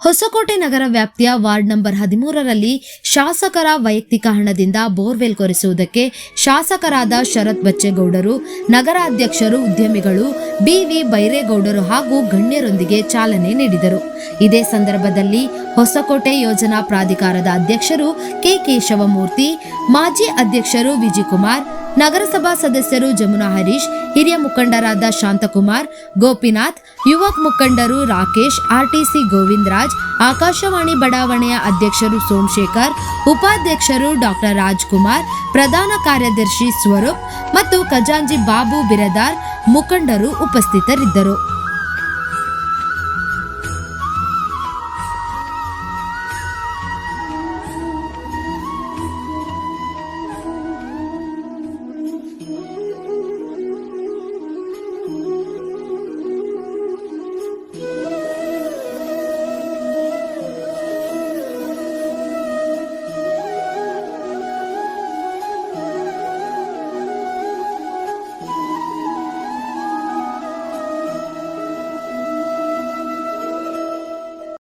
ಹೊಸಕೋಟೆ ನಗರ ವ್ಯಾಪ್ತಿಯ ward number ಹದಿಮೂರರಲ್ಲಿ ಶಾಸಕರ ವೈಯಕ್ತಿಕ ಹಣದಿಂದ ಬೋರ್ವೆಲ್ ಕೊರೆಸುವುದಕ್ಕೆ ಶಾಸಕರಾದ ಶರತ್ ಬಚ್ಚೇಗೌಡರು, ನಗರಾಧ್ಯಕ್ಷರು, ಉದ್ಯಮಿಗಳು, ಬಿವಿ ಬೈರೇಗೌಡರು ಹಾಗೂ ಗಣ್ಯರೊಂದಿಗೆ ಚಾಲನೆ ನೀಡಿದರು. ಇದೇ ಸಂದರ್ಭದಲ್ಲಿ ಹೊಸಕೋಟೆ ಯೋಜನಾ ಪ್ರಾಧಿಕಾರದ ಅಧ್ಯಕ್ಷರು ಕೆ. ಕೇಶವಮೂರ್ತಿ, ಮಾಜಿ ಅಧ್ಯಕ್ಷರು ವಿಜಯಕುಮಾರ್ ನಗರಸಭಾ ಸದಸ್ಯರು ಜಮುನಾ ಹರೀಶ್, ಹಿರಿಯ ಮುಖಂಡರಾದ ಶಾಂತಕುಮಾರ್, ಗೋಪಿನಾಥ್ ಯುವ ಮುಖಂಡರು ರಾಕೇಶ್, ಆರ್ಟಿಸಿ ಗೋವಿಂದರಾಜ್, ಆಕಾಶವಾಣಿ ಬಡಾವಣೆಯ ಅಧ್ಯಕ್ಷರು ಸೋಮಶೇಖರ್, ಉಪಾಧ್ಯಕ್ಷರು ಡಾಕ್ಟರ್ ರಾಜ್ಕುಮಾರ್, ಪ್ರಧಾನ ಕಾರ್ಯದರ್ಶಿ ಸ್ವರೂಪ್ ಮತ್ತು ಖಜಾಂಜಿ ಬಾಬು ಬಿರದಾರ್ ಮುಖಂಡರು ಉಪಸ್ಥಿತರಿದ್ದರು.